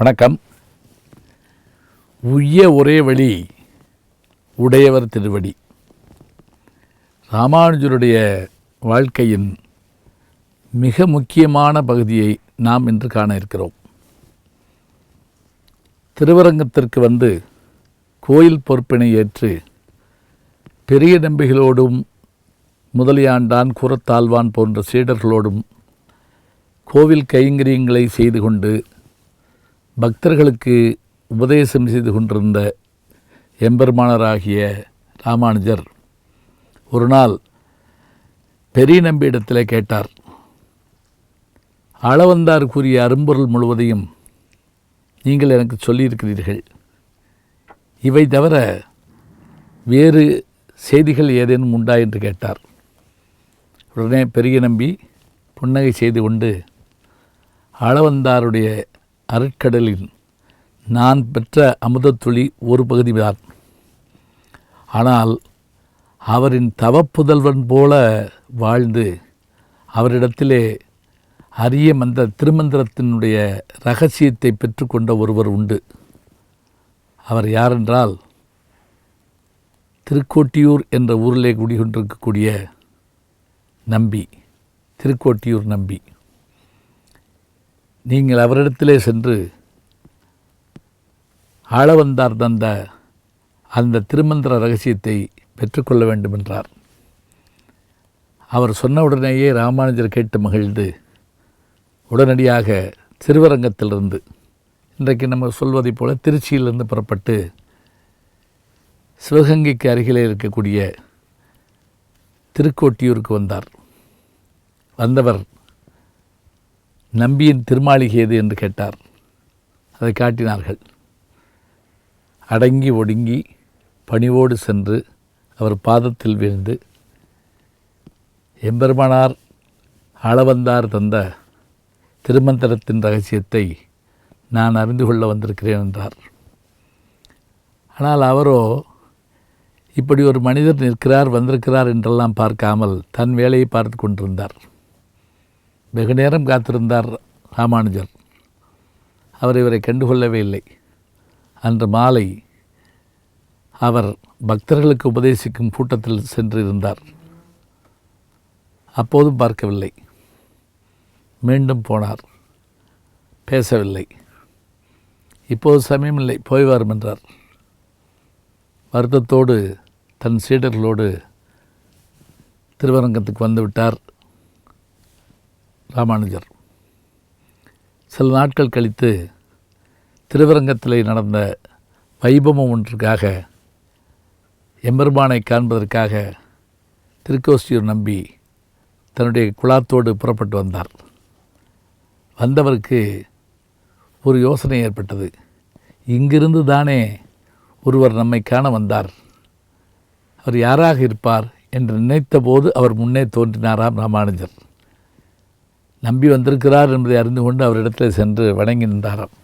வணக்கம். உய்ய ஒரே வழி உடையவர் திருவடி. ராமானுஜருடைய வாழ்க்கையின் மிக முக்கியமான பகுதியை நாம் இன்று காண இருக்கிறோம். திருவரங்கத்திற்கு வந்து கோயில் பொறுப்பினை ஏற்று பெரிய நம்பிகளோடும் முதலியாண்டான் குரத்தாழ்வான் போன்ற சீடர்களோடும் கோவில் கைங்கரியங்களை செய்து கொண்டு பக்தர்களுக்கு உபதேசம் செய்து கொண்டிருந்த எம்பெருமானராகிய ராமானுஜர் ஒரு நாள் பெரிய நம்பியிடத்தில் கேட்டார் அளவந்தார் கூறிய அரும்பொருள் முழுவதையும் நீங்கள் எனக்கு சொல்லியிருக்கிறீர்கள். இவை தவிர வேறு செய்திகள் ஏதேனும் உண்டா? என்று கேட்டார். உடனே பெரிய நம்பி புன்னகை செய்து கொண்டு அளவந்தாருடைய அருட்கடலில் நான் பெற்ற அமுதத்துளி ஒரு பகுதிதான் ஆனால் அவரின் தவப்புதல்வன் போல வாழ்ந்து அவரிடத்திலே அரிய மந்த திருமந்திரத்தினுடைய ரகசியத்தை பெற்றுக்கொண்ட ஒருவர் உண்டு. அவர் யாரென்றால் திருக்கோட்டியூர் என்ற ஊரிலே குடிகொண்டிருக்கக்கூடிய நம்பி திருக்கோட்டியூர் நம்பி. நீங்கள் அவரிடத்திலே சென்று ஆளவந்தார் தந்த அந்த திருமந்திர ரகசியத்தை பெற்றுக்கொள்ள வேண்டும் என்றார் அவர் சொன்ன உடனேயே ராமானுஜர் கேட்டு மகிழ்ந்து உடனடியாக திருவரங்கத்திலிருந்து இன்றைக்கு நம்ம சொல்வதைப் போல திருச்சியிலிருந்து புறப்பட்டு சிவகங்கைக்கு அருகிலே இருக்கக்கூடிய திருக்கோட்டியூருக்கு வந்தார். வந்தவர் நம்பியின் திருமாளிகை எது என்று கேட்டார். அதை காட்டினார்கள். அடங்கி ஒடுங்கி பணிவோடு சென்று அவர் பாதத்தில் விழுந்து எம்பெருமானார் ஆளவந்தார் தந்த திருமந்திரத்தின் ரகசியத்தை நான் அறிந்து கொள்ள வந்திருக்கிறேன் என்றார். ஆனால் அவரோ இப்படி ஒரு மனிதர் நிற்கிறார் வந்திருக்கிறார் என்றெல்லாம் பார்க்காமல் தன் வேலையை பார்த்து கொண்டிருந்தார். வெகு நேரம் காத்திருந்தார் ராமானுஜர். அவர் இவரை கண்டுகொள்ளவே இல்லை. அன்று மாலை அவர் பக்தர்களுக்கு உபதேசிக்கும் கூட்டத்தில் சென்று இருந்தார் அப்போதும் பார்க்கவில்லை. மீண்டும் போனார். பேசவில்லை. இப்போது சமயமில்லை போய் வரும் என்றார். வருத்தத்தோடு தன் சீடர்களோடு திருவரங்கத்துக்கு வந்துவிட்டார் ராமானுஜர். சில நாட்கள் கழித்து திருவரங்கத்தில் நடந்த வைபவம் ஒன்றுக்காக எம்பெருமானை காண்பதற்காக திருக்கோஷ்டியூர் நம்பி தன்னுடைய குழாத்தோடு புறப்பட்டு வந்தார். வந்தவருக்கு ஒரு யோசனை ஏற்பட்டது. இங்கிருந்து தானே ஒருவர் நம்மை காண வந்தார். அவர் யாராக இருப்பார் என்று நினைத்தபோது அவர் முன்னே தோன்றினாராம் ராமானுஜர். நம்பி வந்திருக்கிறார் என்பதை அறிந்து கொண்டு அவரிடத்தில் சென்று வணங்கி நின்றாராம்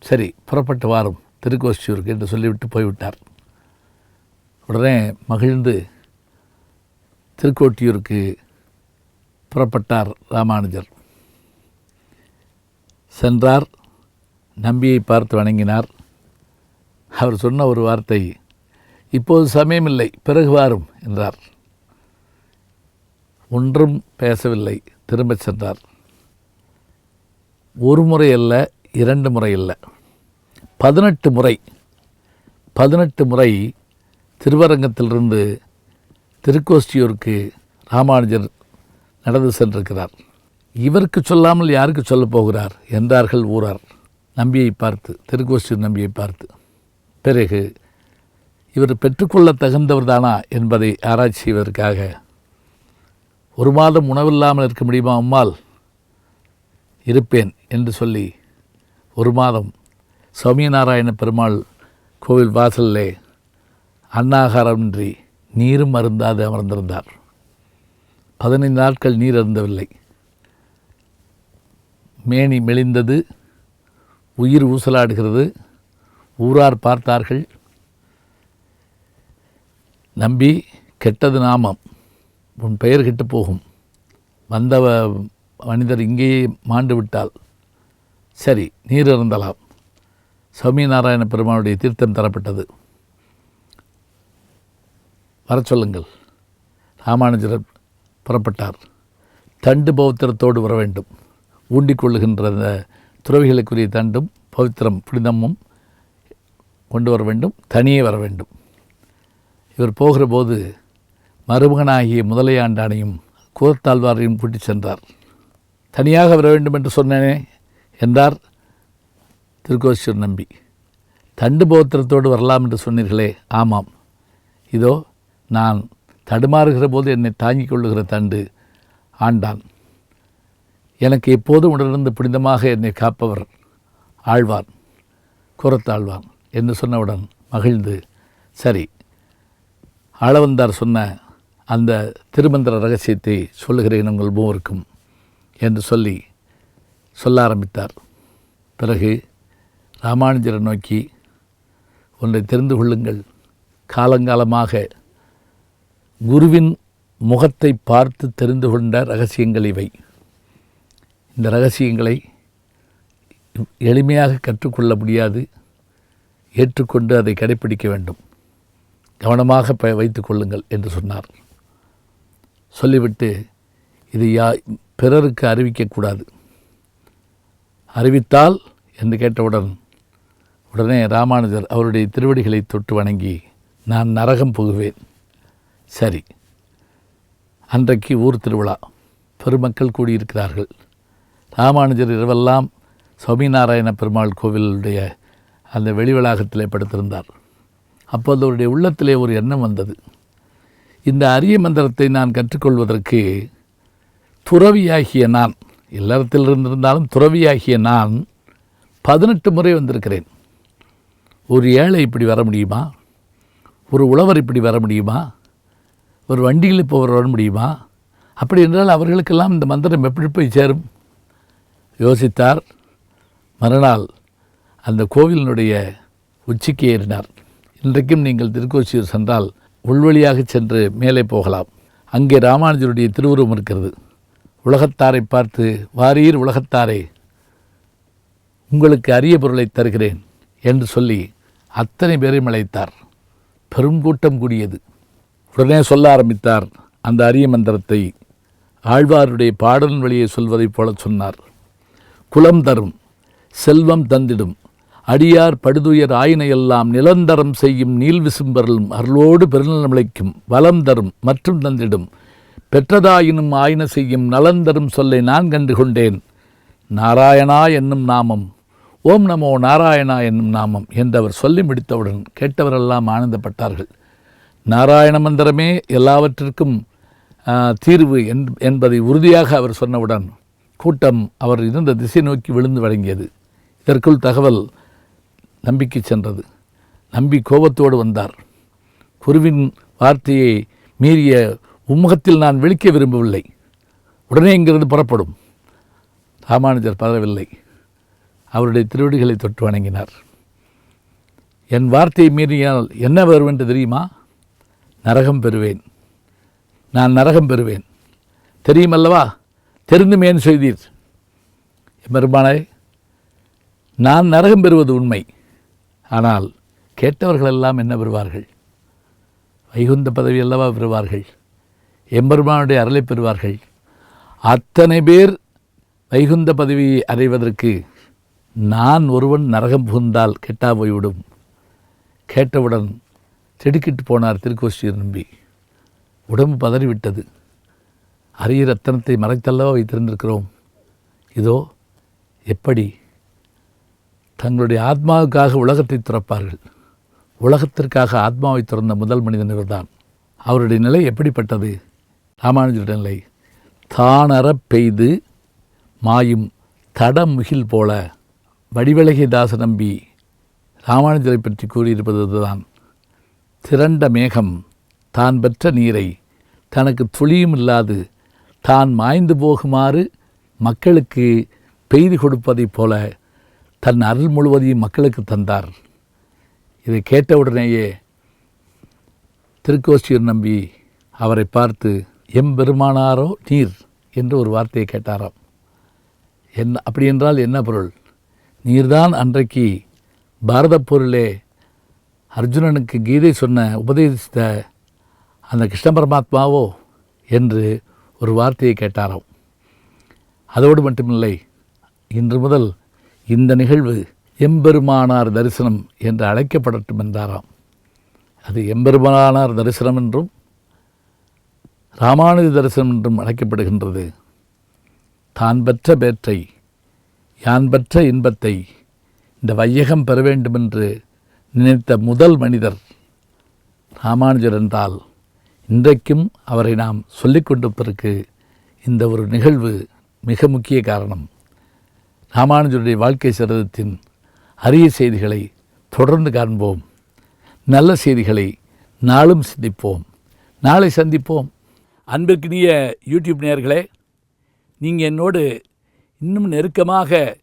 சரி புறப்பட்டு வாரம். திருக்கோஷ்டியூருக்கு என்று சொல்லிவிட்டு போய்விட்டார். உடனே மகிழ்ந்து திருக்கோட்டியூருக்கு புறப்பட்டார் ராமானுஜர். சென்றார் நம்பியை பார்த்து வணங்கினார். அவர் சொன்ன ஒரு வார்த்தை இப்போது சமயமில்லை பிறகு வாரும் என்றார். ஒன்றும் பேசவில்லை. திரும்பச் சென்றார். ஒரு முறை அல்ல இரண்டு முறை அல்ல பதினெட்டு முறை பதினெட்டு முறை திருவரங்கத்திலிருந்து திருக்கோஷ்டியூருக்கு ராமானுஜர் நடந்து சென்றிருக்கிறார். இவருக்கு சொல்லாமல் யாருக்கு சொல்லப் போகிறார் என்றார்கள் ஊரார். நம்பியை பார்த்து திருக்கோஷ்டியூர் நம்பியை பார்த்து. பிறகு இவர் பெற்றுக்கொள்ள தகுந்தவர் தானா என்பதை ஆராய்ச்சி செய்வதற்காக ஒரு மாதம் உணவில்லாமல் இருக்க முடியுமா அம்மாள்? இருப்பேன் என்று சொல்லி ஒரு மாதம் சௌமியநாராயண பெருமாள் கோவில் வாசலிலே அன்னாகாரமின்றி நீரும் அருந்தாது அமர்ந்திருந்தார். பதினைந்து நாட்கள் நீர் அருந்தவில்லை. மேனி மெலிந்தது உயிர் ஊசலாடுகிறது ஊரார் பார்த்தார்கள். நம்பி கெட்டது நாமம். உன் பெயர் கெட்டு போகும். வந்த வ- மனிதர் இங்கேயே மாண்டு விட்டால். சரி நீர் இருந்தலாம் சௌமியநாராயண பெருமானுடைய தீர்த்தம் தரப்பட்டது. வர சொல்லுங்கள். ராமானுஜர் புறப்பட்டார். தண்டு பௌத்திரத்தோடு வர வேண்டும். ஊண்டிக் கொள்ளுகின்ற அந்த துறவிகளுக்குரிய தண்டும் பவித்திரம் புனிதமும் கொண்டு வர வேண்டும். தனியே வர வேண்டும். இவர் போகிற போது மருமகனாகிய முதலையாண்டானையும் கூரத்தாழ்வாரையும் கூட்டிச் சென்றார். தனியாக வர வேண்டும் என்று சொன்னேனே என்றார் திருக்கோசியூர் நம்பி. தண்டு போத்திரத்தோடு வரலாம் என்று சொன்னீர்களே ஆமாம். இதோ நான் தடுமாறுகிற போது என்னை தாங்கிக் கொள்ளுகிற தண்டு ஆண்டான். எனக்கு எப்போதும் உடனிருந்து புனிதமாக என்னை காப்பவர் ஆழ்வான் குரத்தாழ்வான் என்று சொன்னவுடன் மகிழ்ந்து சரி ஆளவந்தார் சொன்ன அந்த திருமந்திர ரகசியத்தை சொல்லுகிறேன் உங்கள் மூவருக்கும் என்று சொல்லி சொல்ல ஆரம்பித்தார். பிறகு ராமானுஜரை நோக்கி ஒன்றை தெரிந்து கொள்ளுங்கள். காலங்காலமாக குருவின் முகத்தை பார்த்து தெரிந்து கொண்ட ரகசியங்கள் இவை. இந்த ரகசியங்களை எளிமையாக கற்றுக்கொள்ள முடியாது. ஏற்றுக்கொண்டு அதை கடைப்பிடிக்க வேண்டும். கவனமாக ப வைத்துக் கொள்ளுங்கள் என்று சொன்னார். சொல்லிவிட்டு இது யா பிறருக்கு அறிவிக்கக்கூடாது. அறிவித்தால் என்று கேட்டவுடன் உடனே ராமானுஜர் அவருடைய திருவடிகளை தொட்டு வணங்கி நான் நரகம் புகுவேன். சரி அன்றைக்கு ஊர் திருவிழா. பெருமக்கள் கூடியிருக்கிறார்கள். ராமானுஜர் இரவெல்லாம் சுவாமிநாராயண பெருமாள் கோவிலுடைய அந்த வெளி வளாகத்திலே படுத்திருந்தார். அப்போது அவருடைய உள்ளத்திலே ஒரு எண்ணம் வந்தது. இந்த அரிய மந்திரத்தை நான் கற்றுக்கொள்வதற்கு துறவியாகிய நான் இல்லறத்தில் இருந்திருந்தாலும் துறவியாகிய நான் பதினெட்டு முறை வந்திருக்கிறேன். ஒரு ஏழை இப்படி வர முடியுமா? ஒரு உழவர் இப்படி வர முடியுமா? ஒரு வண்டியில் போவர் வர முடியுமா? அப்படி என்றால் அவர்களுக்கெல்லாம் இந்த மந்திரம் எப்படி போய் சேரும்? யோசித்தார். மறுநாள் அந்த கோவிலினுடைய உச்சிக்கு ஏறினார். இன்றைக்கும் நீங்கள் திருக்கோச்சியூர் சென்றால் உள்வழியாக சென்று மேலே போகலாம். அங்கே ராமானுஜருடைய திருவுருவம் இருக்கிறது. உலகத்தாரை பார்த்து வாரீர் உலகத்தாரே உங்களுக்கு அரிய பொருளை தருகிறேன் என்று சொல்லி அத்தனை பேரையும் அழைத்தார். பெருங்கூட்டம் கூடியது. உடனே சொல்ல ஆரம்பித்தார். அந்த அரிய மந்திரத்தை ஆழ்வாருடைய பாடலின் வழியை சொல்வதைப் போல சொன்னார். குலம் தரும் செல்வம் தந்திடும் அடியார் படுதுயர் ஆயினையெல்லாம் நிலந்தரம் செய்யும் நீல் விசும்பரலும் அருளோடு பெருநலமிழைக்கும் வலம் தரும் மற்றும் தந்திடும். பெற்றதாயினும் ஆயின செய்யும் நலந்தரும் சொல்லை நான் கண்டு கொண்டேன். நாராயணா என்னும் நாமம் ஓம் நமோ நாராயணா என்னும் நாமம் என்றவர் சொல்லி முடித்தவுடன் கேட்டவரெல்லாம் ஆனந்தப்பட்டார்கள். நாராயண மந்திரமே எல்லாவற்றிற்கும் தீர்வு என்- என்பதை உறுதியாக அவர் சொன்னவுடன் கூட்டம் அவர் இருந்த திசை நோக்கி விழுந்து வழங்கியது. இதற்குள் தகவல் நம்பிக்கை சென்றது. நம்பி கோபத்தோடு வந்தார். குருவின் வார்த்தையை மீறிய உம்முகத்தில் நான் விழிக்க விரும்பவில்லை. உடனே இங்கிருந்து புறப்படும். ராமானுஜர் பதறவில்லை. அவருடைய திருவடிகளை தொட்டு வணங்கினார். என் வார்த்தையை மீறியால் என்ன வருவென்று தெரியுமா? நரகம் பெறுவேன். நான் நரகம் பெறுவேன். தெரியுமல்லவா? தெரிந்துமேன் செய்தீர்? பெருமானே நான் நரகம் பெறுவது உண்மை. ஆனால் கேட்டவர்களெல்லாம் என்ன பெறுவார்கள்? வைகுந்த பதவி அல்லவா பெறுவார்கள்? எம்பெருமானுடைய அருளை பெறுவார்கள். அத்தனை பேர் வைகுந்த பதவியை அடைவதற்கு நான் ஒருவன் நரகம் புகுந்தால் கெட்டா போய்விடும். கேட்டவுடன் திடுக்கிட்டு போனார் திருக்கோஷ்டியர் நம்பி. உடம்பு பதறிவிட்டது. அரிய ரத்தனத்தை மறைத்தல்லவா வைத்திருந்திருக்கிறோம். இதோ எப்படி தங்களுடைய ஆத்மாவுக்காக உலகத்தை துறப்பார்கள். உலகத்திற்காக ஆத்மாவை துறந்த முதல் மனிதன் இவர்தான். அவருடைய நிலை எப்படிப்பட்டது? ராமானுஜருடைய நிலை தானறப் பெய்து மாயும் தடமுகில் போல வடிவழகி தாச நம்பி ராமானுஜரை பற்றி கூறியிருப்பது தான் திரண்ட மேகம் தான் பெற்ற நீரை தனக்கு துளியும் இல்லாது தான் மாய்ந்து போகுமாறு மக்களுக்கு பெய்து கொடுப்பதைப் போல தன் அருள் முழுவதையும் மக்களுக்கு தந்தார். இதை கேட்டவுடனேயே திருக்கோசியூர் நம்பி அவரை பார்த்து எம்பெருமானாரோ நீர்? என்று ஒரு வார்த்தையை கேட்டாராம். என்ன அப்படி என்றால் என்ன பொருள்? நீர்தான் அன்றைக்கு பாரதப் பொருளே அர்ஜுனனுக்கு கீதை சொன்ன உபதேசித்த அந்த கிருஷ்ண பரமாத்மாவோ? என்று ஒரு வார்த்தையை கேட்டாராம். அதோடு மட்டுமில்லை இன்று முதல் இந்த நிகழ்வு எம்பெருமானார் தரிசனம் என்று அழைக்கப்படட்டும் என்றாராம். அது எம்பெருமானார் தரிசனம் என்றும் ராமானுஜ தரிசனம் என்றும் அழைக்கப்படுகின்றது. தான் பெற்ற பேற்றை யான் பெற்ற இன்பத்தை இந்த வையகம் பெற வேண்டுமென்று நினைத்த முதல் மனிதர் ராமானுஜர் என்றால் இன்றைக்கும் அவரை நாம் சொல்லிக் கொண்டிருப்பதற்கு இந்த ஒரு நிகழ்வு மிக முக்கிய காரணம். ராமானுஜருடைய வாழ்க்கை சரதத்தின் அரிய செய்திகளை தொடர்ந்து காண்போம். நல்ல செய்திகளை நாளும் சிந்திப்போம். நாளை சந்திப்போம். அன்பிற்கினிய யூடியூப் நேயர்களே நீங்கள் என்னோடு இன்னும் நெருக்கமாக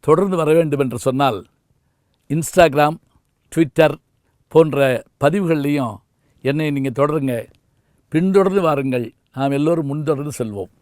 தொடர்ந்து வர வேண்டும் என்று சொன்னால் இன்ஸ்டாகிராம் ட்விட்டர் போன்ற பதிவுகள்லையும் என்னை நீங்கள் தொடருங்க. பின்தொடர்ந்து வாருங்கள். நாம் எல்லோரும் முன்தொடர்ந்து செல்வோம்.